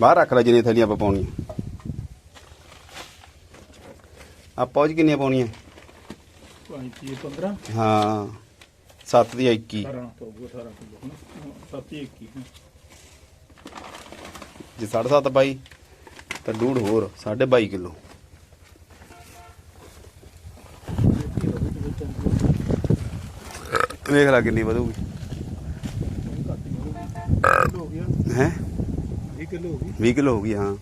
ਬਾਹਰ ਰੱਖ ਲੈ ਜਿੰਨੀਆਂ ਥੈਲੀਆਂ ਆਪਾਂ ਪਾਉਣੀਆਂ। ਆ ਪੌਜ ਕਿੰਨੀਆਂ ਪਾਉਣੀਆਂ? 35 15 ਹਾਂ 7 ਦੀ 21 18 ਤੋਂ 18 ਕਿਲੋ ਨਾ 7 21 ਜੇ 7.5 ਬਾਈ ਤਾਂ ਡੂੜ ਹੋਰ 22.5 ਕਿਲੋ। ਵੇਖ ਲੈ ਕਿੰਨੀ ਵਧੂਗੀ। ਹੋ ਗਿਆ ਹੈ? 20 ਕਿਲੋ ਹੋ ਗਈ। 20 ਕਿਲੋ ਹੋ ਗਈ ਹਾਂ।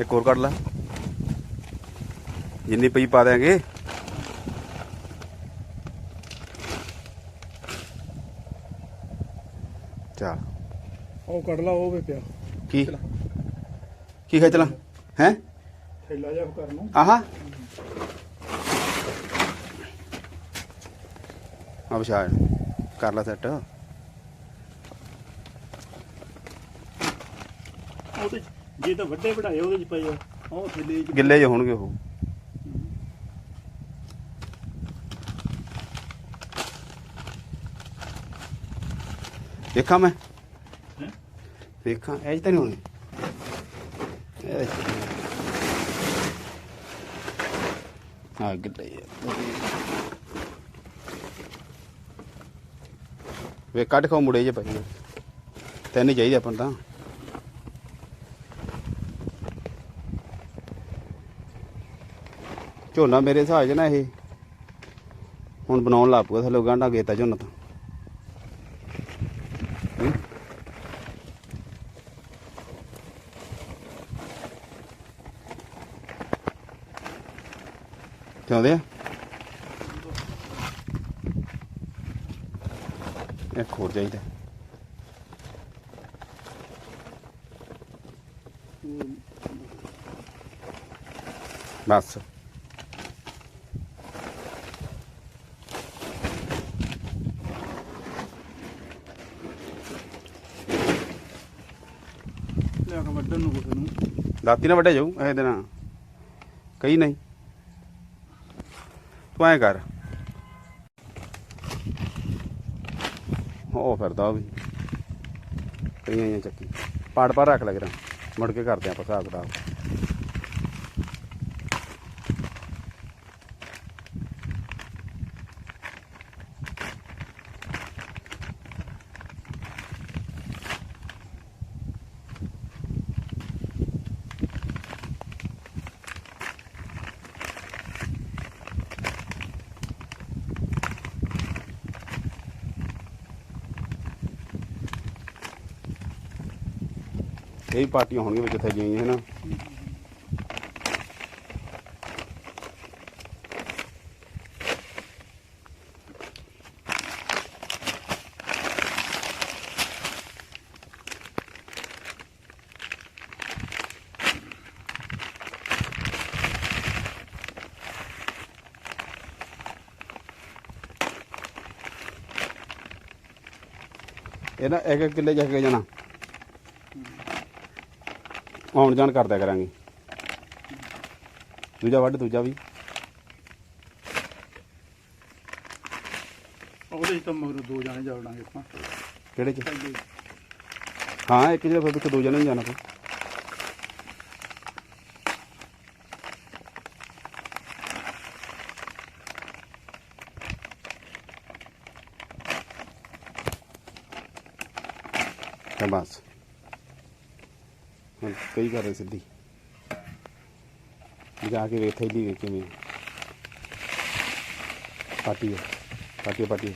ਇੱਕ ਹੋਰ ਕੱਢ ਲੈ। ਜਿੰਨੀ ਪਈ ਪਾ ਦਿਆਂਗੇ। ਚਾ ਉਹ ਕੱਢ ਲਾ ਉਹ ਵੀ ਪਿਆ। ਕੀ? ਕੀ ਖਿੱਚ ਲਾਂ? ਹੈ? ਥੈਲਾ ਜਿਹਾ ਕਰਨਾ ਆਹਾ। ਆ ਵਿਸ਼ਾ ਕਰ ਲੈ ਸੈੱਟ। ਉਹਦੇ ਚ- ਜੇ ਤਾਂ ਵੱਡੇ ਵਢਾਏ ਉਹਦੇ ਚ ਪਏ ਆ ਉਹ ਥੈਲੇ ਚ ਗਿੱਲੇ ਜਿਹੇ ਹੋਣਗੇ ਉਹ ਦੇਖਾਂ ਮੈਂ ਹੈਂ? ਦੇਖਾਂ ਇਹ 'ਚ ਤਾਂ ਨਹੀਂ ਹੋਣੀ ਇਹ 'ਚ। ਹਾਂ ਗਿੱਲੇ ਜਿਹੇ ਆ। ਵੇ ਕੱਢ ਖਾਓ ਮੁੜੇ ਜੇ ਪਈ ਆ। ਤਿੰਨ ਚਾਹੀਦੇ ਆਪਾਂ ਨੂੰ ਤਾਂ ਝੋਨਾ ਮੇਰੇ ਹਿਸਾਬ 'ਚ ਨਾ ਇਹ, ਹੁਣ ਬਣਾਉਣ ਲੱਗ ਪਊਗਾ ਥੱਲੇ ਗਾਂਡਾ ਗੇਤਾ ਝੋਨਾ ਤਾਂ। ਹੂੰ? ਆ। ਇੱਕ ਹੋਰ ਚਾਹੀਦਾ। ਬਸ ਲਿਆ ਕੇ ਵੱਢਣ ਨੂੰ ਕੁਛ ਨੂੰ ਦਾਤੀ ਨਾ ਵੱਢਿਆ ਜਾਊ, ਇਹ ਦਿਨ ਕਈ ਨਹੀਂ। ਤੂੰ ਐ ਕਰ। ਉਹ ਫਿਰਦਾ ਉਹ ਵੀ। ਕਈਆਂ ਚੱਕੀ। ਪਾੜ ਪਾੜ ਰੱਖ ਲੈ ਕਰਾਂ। ਮੁੜ ਕੇ ਕਰਦੇ ਆਪਾਂ ਹਿਸਾਬ ਕਿਤਾਬ ਇਹ ਪਾਰਟੀਆਂ ਹੋਣਗੀਆਂ ਵਿੱਚ ਥੱਲੇ ਆਈਆਂ ਹਨਾ ਇਹ ਨਾ ਇੱਕ ਕਿੱਲੇ ਜਾ ਕੇ ਜਾਣਾ। ਆਉਣ ਜਾਣ ਕਰਦਿਆ ਕਰਾਂਗੇ। ਦੂਜਾ ਵੱਢ ਦੂਜਾ ਵੀ। ਉਹਦੇ ਚ ਤਾਂ ਮਗਰ ਦੋ ਜਾਣੇ ਜਾਵੜਾਂਗੇ ਆਪਾਂ। ਕਿਹੜੇ ਚ? ਹਾਂ ਇੱਕ ਜਿਹੜਾ ਫਿਰ ਵਿੱਚ ਦੋ ਜਣੇ ਨਹੀਂ ਜਾਣਾ ਤੇ ਬਸ ਹੁਣ ਕਈ ਕਰ ਰਹੇ ਸਿੱਧੀ। ਜਾ ਕੇ ਵੇਖ ਥੈਲੀ ਵੇਖ ਕਿਵੇਂ ਪਾਟੀ ਹੈ ਪਾਟੀ ਪਾਟੀ।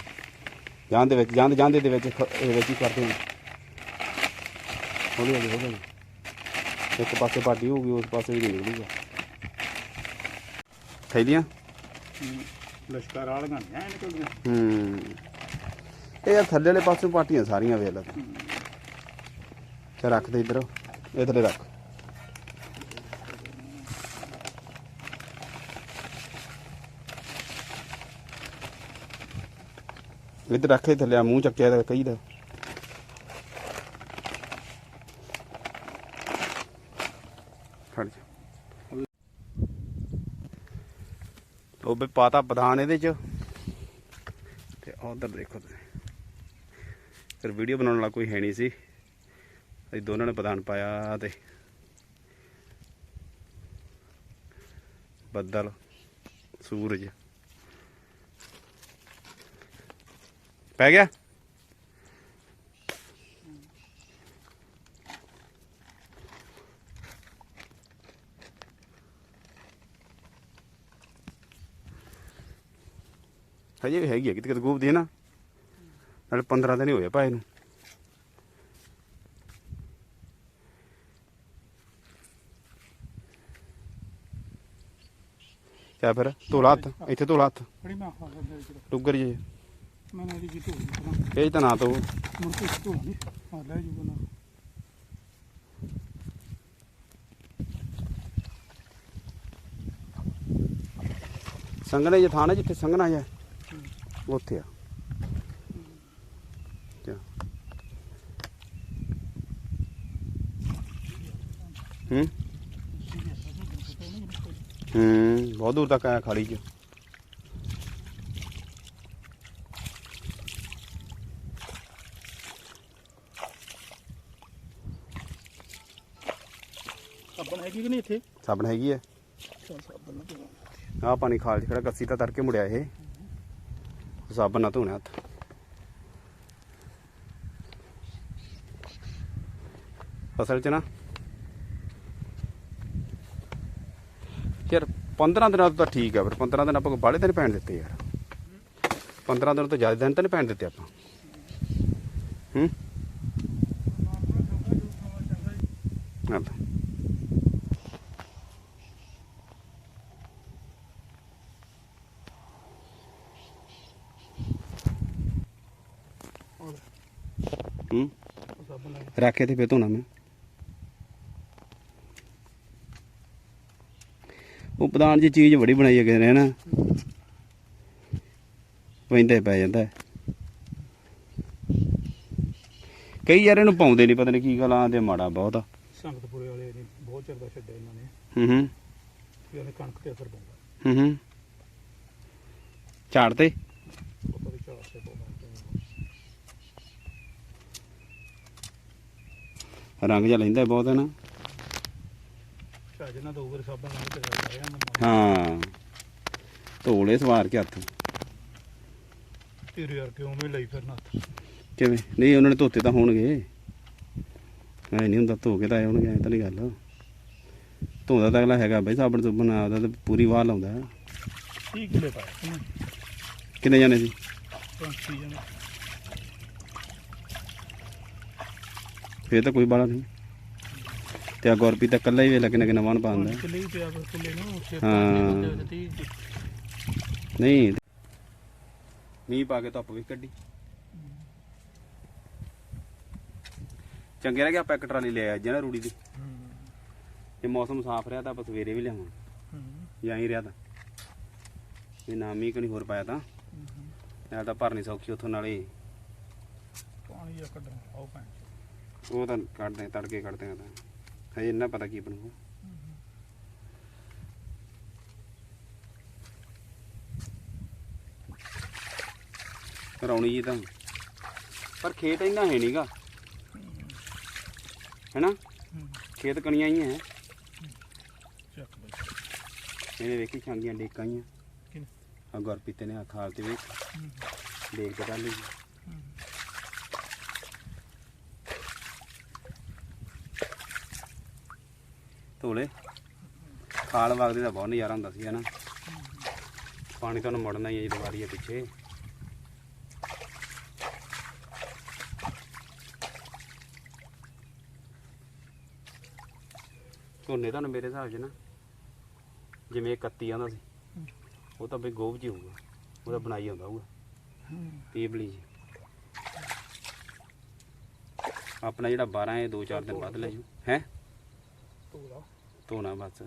ਜਾਣ ਦੇ ਵਿੱਚ ਜਾਣ ਦੇ ਜਾਂਦੇ ਦੇ ਵਿੱਚ ਇਹ ਵਿੱਚ ਹੀ ਕਰਦੇ ਹਾਂ ਹੌਲੀ ਹੌਲੀ ਹੌਲੀ। ਇੱਕ ਪਾਸੇ ਪਾਰਟੀ ਹੋਊਗੀ ਉਸ ਪਾਸੇ ਵੀ ਨਿਕਲੂਗਾ ਥੈਲੀਆਂ? ਲਸ਼ਕਰ ਵਾਲੀਆਂ ਨੇ ਐ ਨਿਕਲਦੀਆਂ ਹੂੰ। ਇਹ ਥੱਲੇ ਵਾਲੇ ਪਾਸੇ ਪਾਰਟੀਆਂ ਸਾਰੀਆਂ ਵੇਖ ਲੈ। ਤੇ ਰੱਖ ਦੇ ਇੱਧਰ। ਇਹ ਥੱਲੇ ਰੱਖ। ਇੱਧਰ ਰੱਖ ਇਹ ਥੱਲੇ ਮੂੰਹ ਚੱਕਿਆ ਦਾ ਕਈ ਦਾ। ਖੜ ਜਾ। ਉਹ ਵੀ ਪਾਤਾ ਬਦਾਨ ਇਹਦੇ ਚ। ਤੇ ਉਧਰ ਦੇਖੋ ਤੁਸੀਂ। ਫਿਰ ਵੀਡੀਓ ਬਣਾਉਣ ਵਾਲਾ ਕੋਈ ਹੈ ਨਹੀਂ ਸੀ। ਇਹ ਦੋਨਾਂ ਨੇ ਪ੍ਰਧਾਨ ਪਾਇਆ ਤੇ ਬੱਦਲ, ਸੂਰਜ। ਪੈ ਗਿਆ? ਹਜੇ ਵੀ ਹੈਗੀ ਆ ਕਿਤੇ ਕਿਤੇ ਗੂਬਦੀ ਹੈ ਨਾ। ਨਾਲੇ 15 ਦਿਨ ਹੀ ਹੋਏ ਭਾਈ ਨੂੰ। ਕਿਆ ਫਿਰ ਧੋਲਾ ਹੱਥ ਇੱਥੇ ਧੋਲਾ ਹੱਥ। ਬੜੀ ਮੈਂ ਸਕਦਾ ਜੀ। ਟੁੱਗਰ ਜੇ ਮੈਂ ਇਹ ਤਾਂ ਨਾ ਤੋ। ਮੁੜ ਕੇ ਧੋ ਲਈ ਆ ਲੈ ਜੂਗਾ ਨਾ। ਸੰਗਣੇ ਜੇ ਥਾਂ ਨਾ ਜਿੱਥੇ ਸੰਗਣਾ ਜਾ ਉੱਥੇ ਆ। ਹੂੰ? ਹੂੰ ਬਹੁਤ ਦੂਰ ਤੱਕ ਆਇਆ ਖਾਲੀ ਚ। ਸਾਬਣ ਹੈਗੀ ਕਿ ਨਹੀਂ ਇੱਥੇ? ਸਾਬਣ ਹੈਗੀ ਹੈ ਚੱਲ ਸਾਬਣ ਨਾ ਧੋ ਆਹ ਪਾਣੀ ਖਾਲ ਚ ਖੜਾ ਕੱਸੀ ਤਾਂ ਤੜਕੇ ਮੁੜਿਆ ਇਹ। ਸਾਬਣ ਨਾਲ ਧੋਣਾ ਹੱਥ। ਅਸਲ ਚ ਨਾ ਯਾਰ 15 ਦਿਨਾਂ ਤੋਂ ਤਾਂ ਠੀਕ ਆ ਪਰ 15 ਦਿਨ ਆਪਾਂ ਬਾਲੇ ਤਾਂ ਨਹੀਂ ਪੈਣ ਦਿੱਤੇ ਯਾਰ। 15 ਦਿਨ ਤੋਂ ਜ਼ਿਆਦਾ ਦਿਨ ਤਾਂ ਨਹੀਂ ਪੈਣ ਦਿੱਤੇ ਆਪਾਂ। ਹੂੰ? ਹਾਂ। ਰੱਖੇ ਤੇ ਫੇਰ ਧੋਣਾ ਮੈਂ। ਉਹ ਪ੍ਰਧਾਨ ਜੀ ਚੀਜ਼ ਬੜੀ ਬਣਾਈ ਹੈ ਕਿਸੇ ਨੇ ਨਾ ਵੈਂਦੇ ਪੈ ਜਾਂਦਾ। ਕਈ ਯਾਰ ਇਹਨੂੰ ਪਾਉਂਦੇ ਨਹੀਂ ਪਤਾ ਨਹੀਂ ਕੀ ਗੱਲ ਆਂਦੇ ਮਾੜਾ ਬਹੁਤ ਆ। ਸੰਗਤਪੁਰੇ ਵਾਲੇ ਨੇ ਬਹੁਤ ਚਿਰ ਦਾ ਛੱਡਿਆ ਇਹਨਾਂ ਨੇ। ਹੂੰ ਹੂੰ। ਵੀ ਉਹਨੇ ਕਣਕ ਤੇ ਅਸਰ ਪੈਂਦਾ ਹੂੰ ਹੂੰ। ਝਾੜ ਤੇ? ਪਤਾ ਨਹੀਂ। ਬਹੁਤ ਰੰਗ ਜਿਹਾ ਲੈਂਦਾ ਬਹੁਤ ਹੈ ਨਾ ਦਾ ਸਾਬਣ ਨਾਲ ਤੇ ਮੈਂ ਹਾਂ ਧੋਲੇ ਸਵਾਰ ਕੇ ਹੱਥ। ਤੇਰੇ ਯਾਰ ਕਿਉਂ ਮੈਂ ਲਈ ਫਿਰਨਾ ਹੱਥ ਕਿਵੇਂ? ਨਹੀਂ ਉਹਨਾਂ ਨੇ ਧੋਤੇ ਤਾਂ ਹੋਣਗੇ। ਐ ਨਹੀਂ ਹੁੰਦਾ ਧੋ ਕੇ ਤਾਂ ਆਏ ਹੋਣਗੇ ਐ ਤਾਂ ਨਹੀਂ ਗੱਲ। ਧੋਦਾ ਤਾਂ ਅਗਲਾ ਹੈਗਾ ਬਈ ਸਾਬਣ ਸੁਬਣ ਆਦਾ ਤਾਂ ਪੂਰੀ ਵਾਹ ਲਾਉਂਦਾ 30 ਕਿਲੇ ਪਾਇਆ ਕਿੰਨੇ ਕਿੰਨੇ ਜਾਣੇ ਸੀ? ਪੰਛੀ ਜਣੇ। ਫੇਰ ਤਾਂ ਕੋਈ ਬਾਲਾ ਨਹੀਂ। ਤੇ ਆ ਗੁਰਪ੍ਰੀਤ ਤਾਂ ਇਕੱਲਾ ਹੀ ਵੇਲਾ ਕਿੰਨਾ ਕਿੰਨਾ ਵਾਹਨ ਪਾਉਂਦਾ। ਕਿਲੇ ਹੀ ਪਿਆ ਪਰ ਕਿਲੇ ਨਾ ਉੱਥੇ ਹਾਂ। ਪੰਜ ਬੰਦੇ ਤੇ 30 ਨਹੀਂ। ਮੀਂਹ ਪਾ ਕੇ ਧੁੱਪ ਵੀ ਕੱਢੀ। ਚੰਗੇ ਲੱਗਿਆ ਆਪਾਂ ਇੱਕ ਟਰਾਲੀ ਲੈ ਆਏ ਜਨਾ ਰੂੜੀ ਦੀ। ਜੇ ਮੌਸਮ ਸਾਫ਼ ਰਿਹਾ ਤਾਂ ਆਪਾਂ ਸਵੇਰੇ ਵੀ ਲਿਆਵਾਂ ਜਾਂ ਹੀ ਰਿਹਾ ਤਾਂ। ਜੇ ਨਾ ਮੀਂਹ ਕਣੀ ਹੋਰ ਪਾਇਆ ਤਾਂ। ਨਾਲ ਤਾਂ ਭਰਨੀ ਸੌਖੀ ਉੱਥੋਂ ਨਾਲੇ। ਪਾਣੀ ਆ ਕੱਢਣਾ ਆਓ ਭੈਣ ਉਹ ਤਾਂ ਕੱਢਦੇ ਤੜਕੇ ਕੱਢਦੇ ਆ ਤਾਂ। ਹਜੇ ਇੰਨਾ ਪਤਾ ਕੀ ਬਣੂਗਾ। ਰੌਣੀ ਜੀ ਤਾਂ ਪਰ ਖੇਤ ਇੰਨਾ ਹੈ ਨਹੀਂਗਾ ਹੈਨਾ? ਖੇਤ ਕਣੀਆਂ ਹੀ ਹੈ। ਚੱਕ ਬਈ। ਇਹਨੇ ਵੇਖੀ ਛਾਂਗੀਆਂ ਡੇਕਾਂ ਹੀ? ਆ। ਗੁਰਪੀਤੇ ਨੇ ਆ ਖਾਲ ਤੇ ਵੇਖ। ਦੇਖ ਕੇ ਕਰ ਲਈ। ਧੋਲੇ। ਖਾਲ ਵਗਦੇ ਦਾ ਬਹੁਤ ਨਜ਼ਾਰਾ ਹੁੰਦਾ ਸੀ, ਹਨਾ। ਪਾਣੀ ਤੁਹਾਨੂੰ ਮੁੜਨਾ ਹੀ ਹੈ ਜਦੋਂ ਵਾਰੀ ਹੈ ਪਿੱਛੇ। ਝੋਨੇ ਤੁਹਾਨੂੰ ਮੇਰੇ ਹਿਸਾਬ 'ਚ ਨਾ, ਜਿਵੇਂ 31 ਆਂਦਾ ਸੀ, ਉਹ ਤਾਂ ਬਈ ਗੋਭ ਜੀ ਹੋਊਗਾ ਉਹਦਾ ਬਣਾਈ ਆਉਂਦਾ ਹੋਊਗਾ ਪੀਬਲੀ ਜੀ ਆਪਣਾ ਜਿਹੜਾ 12 ਹੈ 2-4 ਦਿਨ ਬਾਅਦ ਲੈ ਜੂ, ਹੈ? ਤੋਲਾ ਧੋਣਾ ਬਸ